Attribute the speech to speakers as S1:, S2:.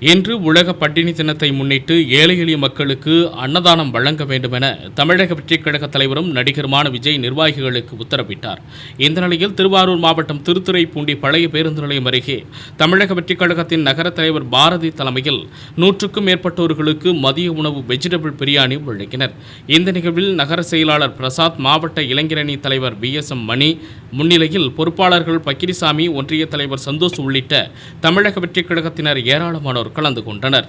S1: இன்று உலக பட்டினி தினத்தை முன்னிட்டு ஏழை எளிய மக்களுக்கு அன்னதானம் வழங்க வேண்டும் என தமிழக வெற்றிக் கழக தலைவரும் நடிகருமான விஜய் நிர்வாகிகளுக்கு உத்தரவிட்டார். இந்த நிலையில் திருவாரூர் மாவட்டம் திருத்துறைப்பூண்டி பழைய பேருந்து நிலையம் அருகே தமிழக வெற்றிக் கழகத்தின் நகர தலைவர் பாரதி தலைமையில் நூற்றுக்கும் மேற்பட்டோர்களுக்கு மதிய உணவு வெஜிடபிள் பிரியாணி வழங்கினர். இந்த நிகழ்வில் நகர செயலாளர் பிரசாத் மாவட்ட இளைஞரணி தலைவர் பி எஸ் எம் மணி முன்னிலையில் பொறுப்பாளர்கள் பக்கிரிசாமி ஒன்றிய தலைவர் சந்தோஷ் உள்ளிட்ட தமிழக வெற்றிக் கழகத்தினர் ஏராளமானோர் கலந்து கொண்டனர்